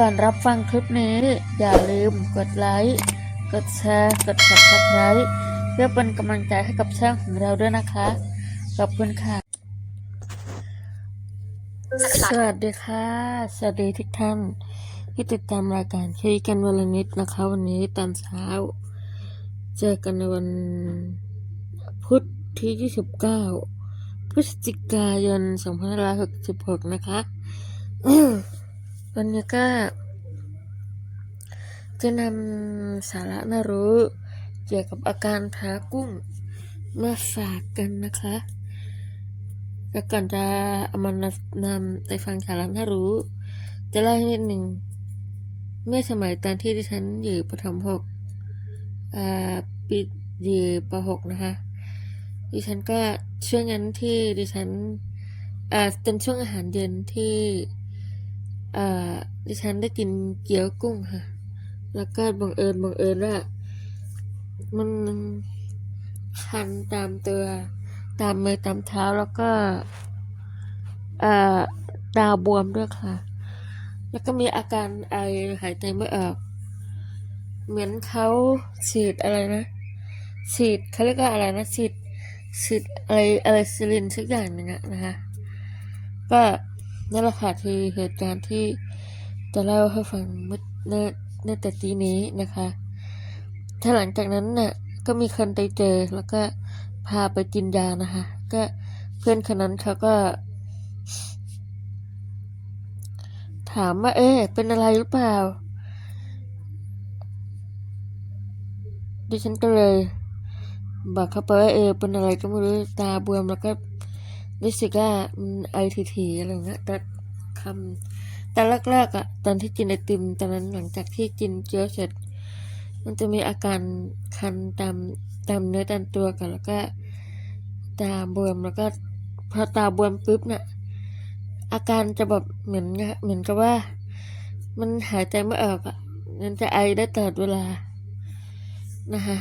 ก่อนรับฟังคลิปนี้ อย่าลืมกดไลค์ กดแชร์ กด subscribe เพื่อเป็นกำลังใจให้กับช่องของเราด้วยนะคะ ขอบคุณค่ะ สวัสดีค่ะ สวัสดีทุกท่าน ที่ติดตามรายการคุยกันวันละนิดนะคะ วันนี้ตอนเช้า เจอกันในวันพุธที่ 29พฤศจิกายน2566 นะคะ วันนี้ก็ จะนำสาระน่ารู้ เกี่ยวกับอาการแพ้กุ้งมาฝากกันนะคะแล้วก่อนจะเอามานำไปฟังสาระน่ารู้ จะเล่าให้นิดหนึ่งเมื่อสมัยตอนที่ดิฉันอยู่ประถมหกอ่าปีอยู่ปหกนะคะ ดิฉันก็ช่วงนั้นที่ดิฉันเป็นช่วงอาหารเย็นที่ อ่าดิฉันได้กินเกี๊ยวกุ้งค่ะ แล้วก็บังเอิญบังเอิญว่ามันคันตามตัวตามมือตามเท้าแล้วก็เอ่อตาบวมด้วยค่ะ แล้วก็มีอาการไอหายใจไม่ออก เหมือนเขาฉีดอะไรนะ ฉีดเขาเรียกว่าอะไรนะฉีดฉีดอะไรอะไรซิลินสักอย่างนึงอะนะคะ ก็ นั่นแหละค่ะคือเหตุการณ์ที่จะเล่าให้ฟังเมื่อเมื่อเมื่อแต่ทีนี้นะคะ ถ้าหลังจากนั้นน่ะก็มีคนไปเจอแล้วก็พาไปกินยานะคะ ก็เพื่อนคนนั้นเขาก็ ถามว่า เอ๊ะเป็นอะไรหรือเปล่า ดิฉันก็เลยบอกเขาไปว่าเออเป็นอะไรก็ไม่รู้ตาบวมแล้วก็ รู้สึกว่ามันไอทีๆอะไรเงี้ยแต่คำแต่แรกๆอะ ตอนที่กินไอติมตอนนั้นหลังจากที่กินเกี๊ยวเสร็จ มันจะมีอาการคันตามตามเนื้อตามตัวกัน แล้วก็ตาบวมแล้วก็พอตาบวมปุ๊บเนี่ยอาการจะแบบเหมือนเหมือนกับว่า มันหายใจไม่ออกอะมันจะไอได้ตลอดเวลานะคะ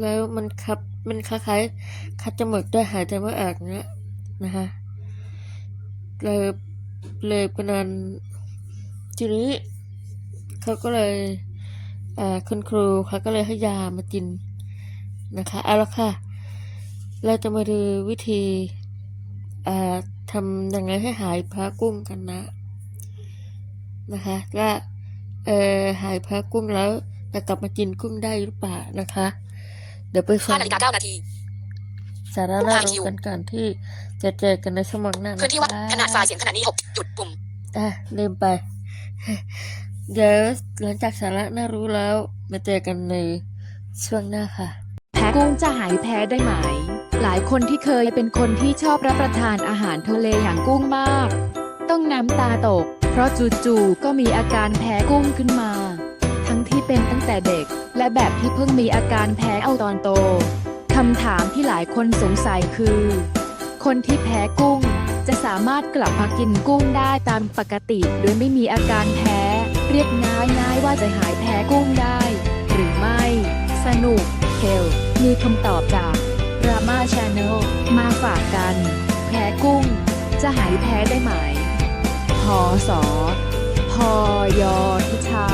แล้วมันคับมันคล้ายๆคัดจมูกด้วยหายใจไม่ออกเนี้ย นะคะเลยเลยเป็นอันทีนี้เขาก็เลยคุณครูเขาก็เลยให้ยามากินนะคะเอาละค่ะ เราจะมาดูวิธีทำยังไงให้หายพากุ้งกันนะนะคะว่าเออหายพากุ้งแล้วจะกลับมากินกุ้งได้หรือเปล่านะคะ เดี๋ยวไปฟังนาฬิกา9นาที สาระน่ารู้กันก่อนที่จะเจอกันในชั่วโมงหน้านะพื้นที่วัดคะขนาดไฟล์เสียงขนาดนี้6จุดปุ่มอะลืมไป เดี๋ยวหลังจากสาระน่ารู้แล้วมาเจอกันในช่วงหน้าค่ะ แพ้กุ้งจะหายแพ้ได้ไหม หลายคนที่เคยเป็นคนที่ชอบรับประทานอาหารทะเลอย่างกุ้งมาก ต้องน้ำตาตก เพราะจู่ๆก็มีอาการแพ้กุ้งขึ้นมา ทั้งที่เป็นตั้งแต่เด็ก และแบบที่เพิ่งมีอาการแพ้เอาตอนโต คำถามที่หลายคนสงสัยคือ คนที่แพ้กุ้ง จะสามารถกลับมากินกุ้งได้ตามปกติ โดยไม่มีอาการแพ้ เรียกง่ายๆว่าจะหายแพ้กุ้งได้ หรือไม่ สนุกเฮลมีคำตอบจาก Drama Channel มาฝากกัน แพ้กุ้ง จะหายแพ้ได้ไหมพอสอพอยอทิชา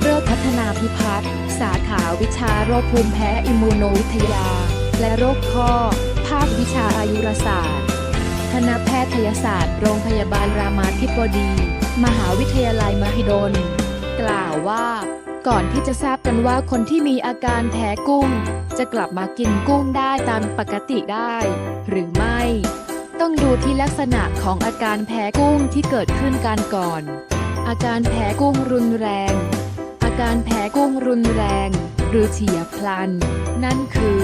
เลิศพัฒนาพิพัฒน์สาขาวิชาโรคภูมิแพ้อิมมูโนวิทยา และโรคข้อ ภาควิชาอายุรศาสตร์ คณะแพทยศาสตร์ โรงพยาบาลรามาธิบดี มหาวิทยาลัยมหิดล กล่าวว่า ก่อนที่จะทราบกันว่าคนที่มีอาการแพ้กุ้ง จะกลับมากินกุ้งได้ตามปกติได้ หรือไม่ ต้องดูที่ลักษณะของอาการแพ้กุ้งที่เกิดขึ้นกันก่อน อาการแพ้กุ้งรุนแรง อาการแพ้กุ้งรุนแรง หรือเฉียบพลัน นั่นคือ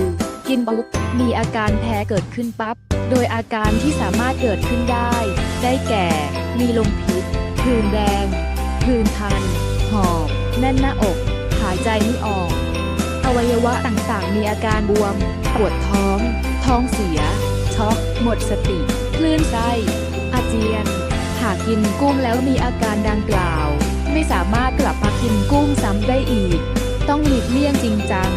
กินปุ๊บมีอาการแพ้เกิดขึ้นปั๊บ โดยอาการที่สามารถเกิดขึ้นได้ ได้แก่ มีลมพิษผื่นแดงผื่นคัน หอบ แน่นหน้าอก หายใจไม่ออก อวัยวะต่างๆ มีอาการบวม ปวดท้อง ท้องเสีย ช็อก หมดสติ คลื่นไส้ อาเจียน หากกินกุ้งแล้วมีอาการดังกล่าว ไม่สามารถกลับมากินกุ้งซ้ำได้อีก ต้องหลีกเลี่ยงจริงจัง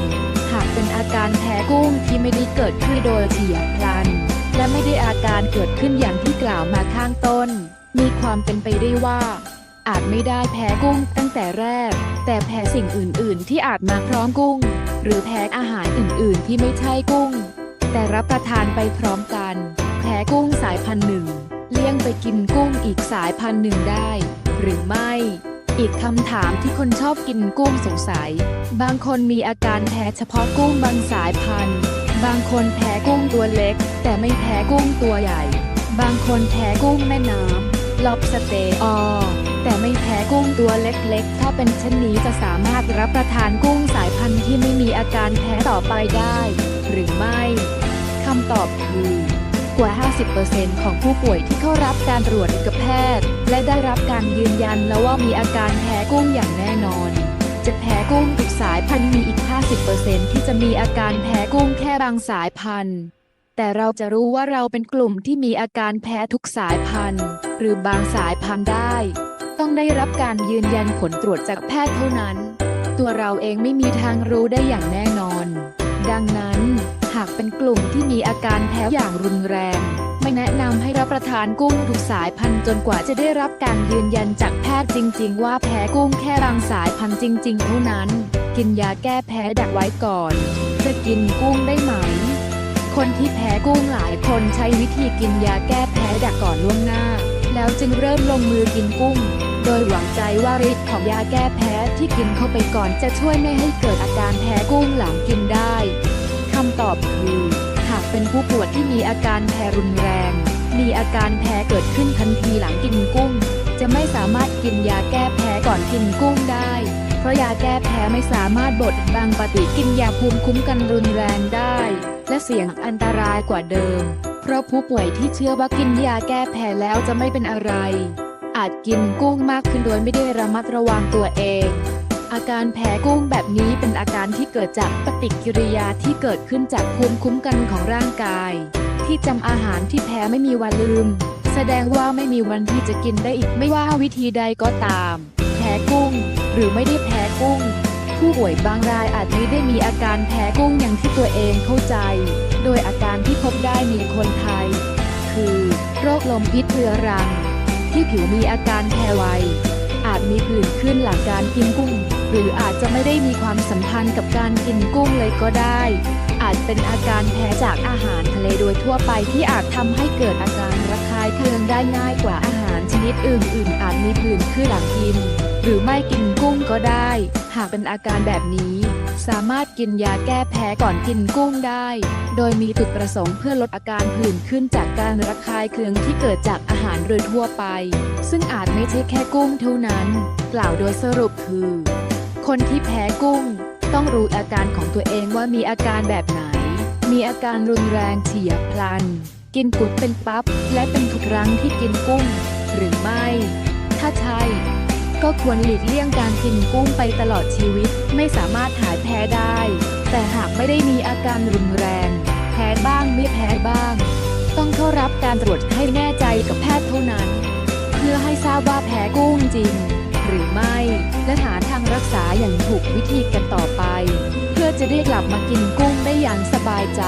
ากเป็นอาการแพ้กุ้งที่ไม่ได้เกิดขึ้นโดยเฉียบพลัน และไม่ได้อาการเกิดขึ้นอย่างที่กล่าวมาข้างต้น มีความเป็นไปได้ว่า อาจไม่ได้แพ้กุ้งตั้งแต่แรก แต่แพ้สิ่งอื่น ๆ ที่อาจมาพร้อมกุ้ง หรือแพ้อาหารอื่น ๆ ที่ไม่ใช่กุ้ง แต่รับประทานไปพร้อมกันแพ้กุ้งสายพันธุ์หนึ่งเลี่ยงไปกินกุ้งอีกสายพันธุ์หนึ่งได้ หรือไม่ อีกคำถามที่คนชอบกินกุ้งสงสัย บางคนมีอาการแพ้เฉพาะกุ้งบางสายพันธุ์ บางคนแพ้กุ้งตัวเล็ก แต่ไม่แพ้กุ้งตัวใหญ่ บางคนแพ้กุ้งแม่น้ำ ล็อบสเตย์ออแต่ไม่แพ้กุ้งตัวเล็กๆ ถ้าเป็นเช่นนี้จะสามารถรับประทานกุ้งสายพันธุ์ที่ไม่มีอาการแพ้ต่อไปได้ หรือไม่ คำตอบคือ กว่า 50%ของผู้ป่วยที่เข้ารับการตรวจกับแพทย์ และได้รับการยืนยันแล้วว่ามีอาการแพ้กุ้งอย่างแน่นอน จะแพ้กุ้งทุกสายพันธุ์มีอีก 50%ที่จะมีอาการแพ้กุ้งแค่บางสายพันธุ์ แต่เราจะรู้ว่าเราเป็นกลุ่มที่มีอาการแพ้ทุกสายพันธุ์ หรือบางสายพันธุ์ได้ ต้องได้รับการยืนยันผลตรวจจากแพทย์เท่านั้น ตัวเราเองไม่มีทางรู้ได้อย่างแน่นอน ดังนั้น เป็นกลุ่มที่มีอาการแพ้อย่างรุนแรง ไม่แนะนำให้รับประทานกุ้งทุกสายพันธุ์จนกว่าจะได้รับการยืนยันจากแพทย์จริง ๆ ว่าแพ้กุ้งแค่บางสายพันธุ์จริง ๆ เท่านั้น กินยาแก้แพ้ดักไว้ก่อน จะกินกุ้งได้ไหม คนที่แพ้กุ้งหลายคนใช้วิธีกินยาแก้แพ้ดักก่อนล่วงหน้า แล้วจึงเริ่มลงมือกินกุ้งโดยหวังใจว่าฤทธิ์ของยาแก้แพ้ที่กินเข้าไปก่อนจะช่วยไม่ให้เกิดอาการแพ้กุ้งหลังกินได้ำตอบคือ หากเป็นผู้ป่วยที่มีอาการแพ้รุนแรง มีอาการแพ้เกิดขึ้นทันทีหลังกินกุ้ง จะไม่สามารถกินยาแก้แพ้ก่อนกินกุ้งได้ เพราะยาแก้แพ้ไม่สามารถบดบังปฏิกิริยาภูมิคุ้มกันรุนแรงได้ และเสี่ยงอันตรายกว่าเดิม เพราะผู้ป่วยที่เชื่อว่ากินยาแก้แพ้แล้วจะไม่เป็นอะไร อาจกินกุ้งมากขึ้นโดยไม่ได้ระมัดระวังตัวเอง อาการแพ้กุ้งแบบนี้เป็นอาการที่เกิดจากปฏิกิริยาที่เกิดขึ้นจากภูมิคุ้มกันของร่างกาย ที่จำอาหารที่แพ้ไม่มีวันลืม แสดงว่าไม่มีวันที่จะกินได้อีกไม่ว่าวิธีใดก็ตาม แพ้กุ้ง หรือไม่ได้แพ้กุ้ง ผู้ป่วยบางรายอาจไม่ได้มีอาการแพ้กุ้งอย่างที่ตัวเองเข้าใจ โดยอาการที่พบได้มีคนไทย คือ โรคลมพิษเรื้อรัง ที่ผิวมีอาการแพ้ไวอาจมีผื่นขึ้นหลังการกินกุ้ง หรืออาจจะไม่ได้มีความสัมพันธ์กับการกินกุ้งเลยก็ได้ อาจเป็นอาการแพ้จากอาหารทะเลโดยทั่วไปที่อาจทำให้เกิดอาการระคายเคืองได้ง่ายกว่าอาหารชนิดอื่น ๆ อาจมีผื่นขึ้นหลังกิน หรือไม่กินกุ้งก็ได้ หากเป็นอาการแบบนี้ สามารถกินยาแก้แพ้ก่อนกินกุ้งได้ โดยมีจุดประสงค์เพื่อลดอาการผื่นขึ้นจากการระคายเคืองที่เกิดจากอาหารโดยทั่วไป ซึ่งอาจไม่ใช่แค่กุ้งเท่านั้น กล่าวโดยสรุปคือ คนที่แพ้กุ้ง ต้องรู้อาการของตัวเองว่ามีอาการแบบไหน มีอาการรุนแรงเฉียบพลัน กินกุดเป็นปั๊บและเป็นทุกครั้งที่กินกุ้ง หรือไม่ ถ้าใช่ ก็ควรหลีกเลี่ยงการกินกุ้งไปตลอดชีวิตไม่สามารถหายแพ้ได้ แต่หากไม่ได้มีอาการรุนแรง แพ้บ้างไม่แพ้บ้าง ต้องเข้ารับการตรวจให้แน่ใจกับแพทย์เท่านั้น เพื่อให้ทราบว่าแพ้กุ้งจริง หรือไม่ และหาทางรักษาอย่างถูกวิธีกันต่อไป เพื่อจะได้กลับมากินกุ้งได้อย่างสบายใจ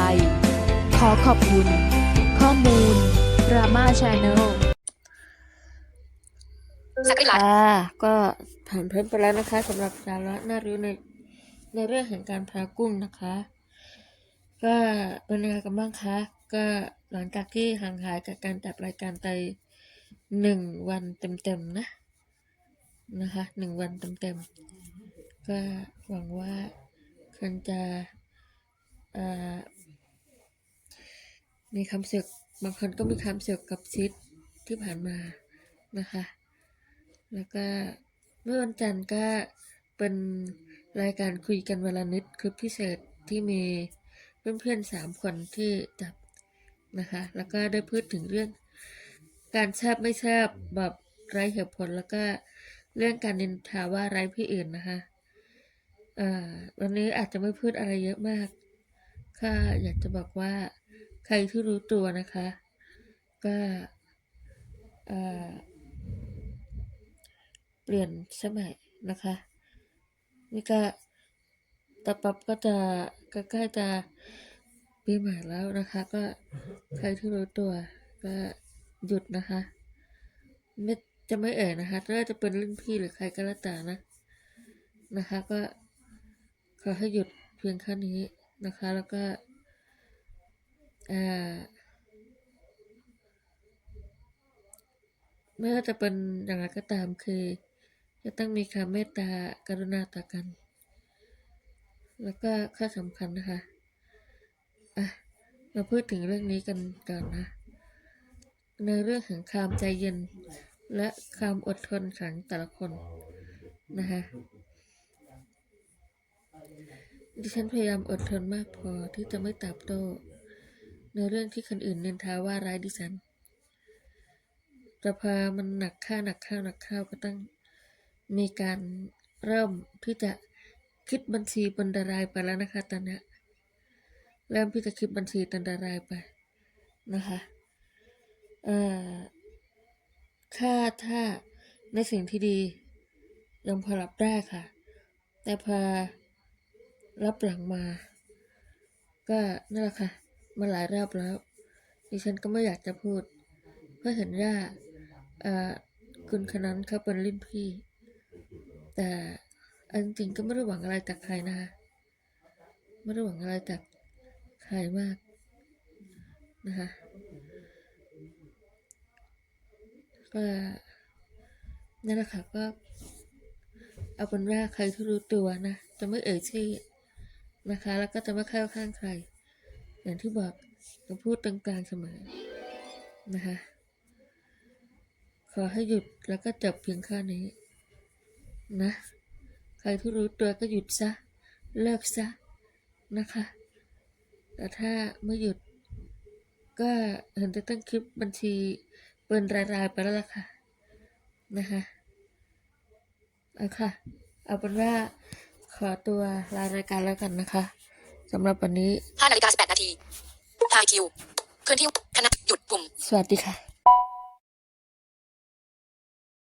ขอขอบคุณ ข้อมูล Rama Channel สักไลน์ค่ะก็ผ่านเพิ่มไปแล้วนะคะสำหรับสาระน่ารู้ในในเรื่องแห่งการแพ้กุ้งนะคะ ก็เป็นยังไงกันบ้างคะ ก็หลังจากที่ห่างหายจากการจัดรายการไปหนึ่งวันเต็มๆนะ นะคะหนึ่งวันเต็มๆก็หวังว่าคุณจะมีคำสึกบางคนก็มีคำสึกกับชิดที่ผ่านมานะคะ แล้วก็เมื่อวันจันทร์ก็เป็นรายการคุยกันเวลานิดคลิปพิเศษที่มีเพื่อนๆสามคนที่จับนะคะ แล้วก็ได้พูดถึงเรื่อง การชอบไม่ชอบแบบไร้เหตุผลแล้วก็ เรื่องการนินทาว่าไร้พี่อื่นนะคะเอ่อวันนี้อาจจะไม่พูดอะไรเยอะมากก็อยากจะบอกว่าใครที่รู้ตัวนะคะ ก็เอเปลี่ยนสมัยนะคะนี่ก็ตะปับก็จะก็ใกล้จะปีใหม่แล้วนะคะ ก็ใครที่รู้ตัวก็หยุดนะคะไม่ จะไม่เอ่ยนะคะถ้าจะเป็นรุ่นพี่หรือใครก็แล้วแต่นะ นะคะก็ขอให้หยุดเพียงแค่นี้นะคะ แล้วก็อ่าไม่ว่าจะเป็นอย่างไรก็ตามคือ จะต้องมีความเมตตากรุณาต่อกัน แล้วก็ข้อสำคัญนะคะอะมาพูดถึงเรื่องนี้กันก่อนนะ ในเรื่องของความใจเย็น และความอดทนของแต่ละคนนะคะดิฉันพยายามอดทนมากพอที่จะไม่ตอบโต้ในเรื่องที่คนอื่นเนินทาว่าร้ายดิฉันแต่พอมันหนักข้าหนักข้าหนักข้าวก็ต้องมีการเริ่มที่จะคิดบัญชีบนดารายไปแล้วนะคะตอนนี้เริ่มที่จะคิดบัญชีตันดารายไปนะคะ เอ่อ ค่าถ้าในสิ่งที่ดียังพอรับได้ค่ะ แต่พอรับหลังมา ก็นั่นแหละค่ะมาหลายรอบแล้วดิฉันก็ไม่อยากจะพูด เพราะเห็นว่าคุณคนนั้นเขาเป็นรุ่นพี่ แต่เอาจริงก็ไม่ได้หวังอะไรจากใครนะคะไม่ได้หวังอะไรจากใครมากนะคะ ก็นั่นแหละค่ะก็เอาเป็นว่าใครที่รู้ตัวนะ จะไม่เอ่ยชื่อนะคะ แล้วก็จะไม่เข้าข้างใคร อย่างที่บอกจะพูดตรงกลางเสมอนะคะ ขอให้หยุดแล้วก็จบเพียงแค่นี้นะ ใครที่รู้ตัวก็หยุดซะ เลิกซะนะคะ แต่ถ้าไม่หยุดก็เห็นจะตั้งคลิปบัญชี เปินรายๆไปแล้วล่ะค่ะ นะคะเอาค่ะ เอาเป็นว่าขอตัวลารายการแล้วกันนะคะสำหรับวันนี้5นาฬิกา18นาทีทายคิวเคลื่อนที่คณะหยุดปุ่ม สวัสดีค่ะ